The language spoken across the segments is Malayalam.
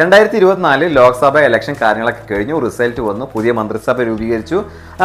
രണ്ടായിരത്തി ഇരുപത്തിനാല് ലോക്സഭ ഇലക്ഷൻ കാര്യങ്ങളൊക്കെ കഴിഞ്ഞു റിസൾട്ട് വന്നു പുതിയ മന്ത്രിസഭ രൂപീകരിച്ചു.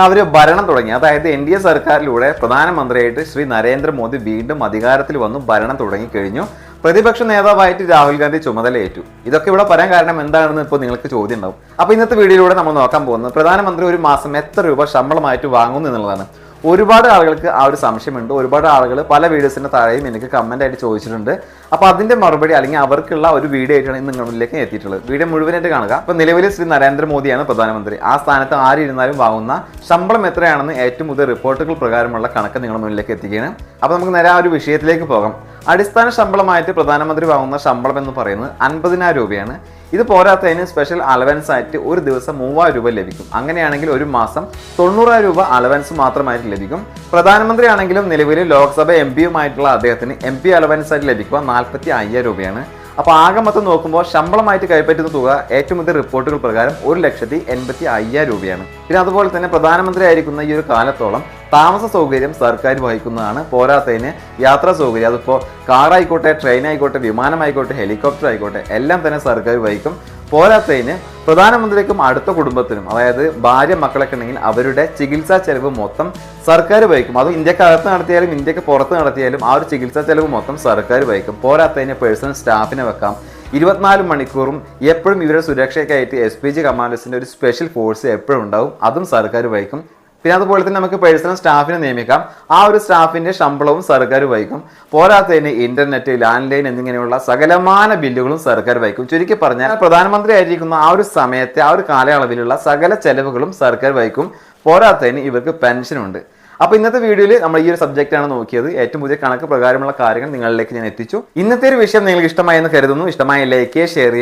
അവർ ഭരണം തുടങ്ങി. അതായത് N D A സർക്കാരിലൂടെ പ്രധാനമന്ത്രിയായിട്ട് Shri Narendra Modi വീണ്ടും അധികാരത്തിൽ വന്നു ഭരണം തുടങ്ങി കഴിഞ്ഞു. പ്രതിപക്ഷ നേതാവായിട്ട് രാഹുൽ ഗാന്ധി ചുമതലയേറ്റു. ഇതൊക്കെ ഇവിടെ പറയാൻ കാരണം എന്താണെന്ന് ഇപ്പോൾ നിങ്ങൾക്ക് ചോദ്യം ഉണ്ടാവും അപ്പോൾ ഇന്നത്തെ വീഡിയോയിലൂടെ നമ്മൾ നോക്കാൻ പോകുന്നത് പ്രധാനമന്ത്രി ഒരു മാസം എത്ര രൂപ ശമ്പളമായിട്ട് വാങ്ങുന്നു എന്നുള്ളതാണ്. ഒരുപാട് ആളുകൾക്ക് ആ ഒരു സംശയമുണ്ട്. ഒരുപാട് ആളുകൾ പല വീഡിയോസിന്റെ താഴെയും എനിക്ക് കമന്റ് ആയിട്ട് ചോദിച്ചിട്ടുണ്ട്. അപ്പോൾ അതിന്റെ മറുപടി അല്ലെങ്കിൽ അവർക്കുള്ള ഒരു വീഡിയോ ആയിട്ടാണ് ഇന്ന് നിങ്ങളിലേക്ക് എത്തിയിട്ടുള്ളത്. വീഡിയോ മുഴുവനായിട്ട് കാണുക. അപ്പോൾ നിലവിലെ ശ്രീ നരേന്ദ്രമോദിയാണ് പ്രധാനമന്ത്രി. ആ സ്ഥാനത്ത് ആരിരുന്നാലും വാങ്ങുന്ന ശമ്പളം എത്രയാണെന്ന് ഏറ്റവും പുതിയ റിപ്പോർട്ടുകൾ പ്രകാരമുള്ള കണക്ക് നിങ്ങളുടെ മുന്നിലേക്ക് എത്തിക്കുകയാണ്. അപ്പോൾ നമുക്ക് നേരെ ആ ഒരു വിഷയത്തിലേക്ക് പോകാം. അടിസ്ഥാന ശമ്പളമായിട്ട് പ്രധാനമന്ത്രി വാങ്ങുന്ന ശമ്പളം എന്ന് പറയുന്നത് അൻപതിനായിരം രൂപയാണ്. ഇത് പോരാത്തതിന് സ്പെഷ്യൽ അലവൻസ് ആയിട്ട് ഒരു ദിവസം മൂവായിരം രൂപ ലഭിക്കും. അങ്ങനെയാണെങ്കിൽ ഒരു മാസം തൊണ്ണൂറായിരം രൂപ അലവൻസ് മാത്രമായിട്ട് ലഭിക്കും. പ്രധാനമന്ത്രി ആണെങ്കിലും നിലവിൽ ലോക്സഭ എം പിയുമായിട്ടുള്ള അദ്ദേഹത്തിന് എം പി അലവൻസ് ആയിട്ട് ലഭിക്കുക നാൽപ്പത്തി അയ്യായിരം രൂപയാണ്. അപ്പോൾ ആകെ മൊത്തം നോക്കുമ്പോൾ ശമ്പളമായിട്ട് കൈപ്പറ്റുന്ന തുക ഏറ്റവും പുതിയ റിപ്പോർട്ടുകൾ പ്രകാരം ഒരു ലക്ഷത്തി എൺപത്തി അയ്യായിരം രൂപയാണ്. പിന്നെ അതുപോലെ തന്നെ പ്രധാനമന്ത്രി ആയിരിക്കുന്ന ഈ ഒരു കാലത്തോളം താമസ സൗകര്യം സർക്കാർ വഹിക്കുന്നതാണ്. പോരാത്തതിന് യാത്രാ സൗകര്യം. അതിപ്പോൾ കാറായിക്കോട്ടെ ട്രെയിൻ ആയിക്കോട്ടെ വിമാനമായിക്കോട്ടെ ഹെലികോപ്റ്റർ ആയിക്കോട്ടെ എല്ലാം തന്നെ സർക്കാർ വഹിക്കും. പോരാത്തതിന് പ്രധാനമന്ത്രിക്കും അടുത്ത കുടുംബത്തിനും അതായത് ഭാര്യ മക്കളൊക്കെ ഉണ്ടെങ്കിൽ അവരുടെ ചികിത്സാ ചെലവ് മൊത്തം സർക്കാർ വഹിക്കും. അത് ഇന്ത്യക്കകത്ത് നടത്തിയാലും ഇന്ത്യയ്ക്ക് പുറത്ത് നടത്തിയാലും ആ ഒരു ചികിത്സാ ചെലവ് മൊത്തം സർക്കാർ വഹിക്കും. പോരാത്തതിന് പേഴ്സണൽ സ്റ്റാഫിനെ വെക്കാം. ഇരുപത്തിനാല് മണിക്കൂറും എപ്പോഴും ഇവരുടെ സുരക്ഷയ്ക്കായിട്ട് എസ് പി ജി കമാൻഡേഴ്സിന്റെ ഒരു സ്പെഷ്യൽ ഫോഴ്സ് എപ്പോഴും ഉണ്ടാവും. അതും സർക്കാർ വഹിക്കും. പിന്നെ അതുപോലെ തന്നെ നമുക്ക് പേഴ്സണൽ സ്റ്റാഫിനെ നിയമിക്കാം. ആ ഒരു സ്റ്റാഫിന്റെ ശമ്പളവും സർക്കാർ വഹിക്കും. പോരാത്തതിന് ഇന്റർനെറ്റ് ലാൻഡ് ലൈൻ എന്നിങ്ങനെയുള്ള സകലമാന ബില്ലുകളും സർക്കാർ വഹിക്കും. ചുരുക്കി പറഞ്ഞാൽ പ്രധാനമന്ത്രി ആയിരിക്കുന്ന ആ ഒരു സമയത്തെ ആ ഒരു കാലയളവിലുള്ള സകല ചെലവുകളും സർക്കാർ വഹിക്കും. പോരാത്തതിന് ഇവർക്ക് പെൻഷനുണ്ട് അപ്പൊ ഇന്നത്തെ വീഡിയോയിൽ നമ്മൾ ഈ ഒരു സബ്ജക്റ്റ് ആണ് നോക്കിയത്. ഏറ്റവും പുതിയ കണക്ക് പ്രകാരമുള്ള കാര്യങ്ങൾ നിങ്ങളിലേക്ക് ഞാൻ എത്തിച്ചു. ഇന്നത്തെ ഒരു വിഷയം നിങ്ങൾക്ക് ഇഷ്ടമായി എന്ന് കരുതുന്നു. ഇഷ്ടമായ ലൈക്ക് ഷെയർ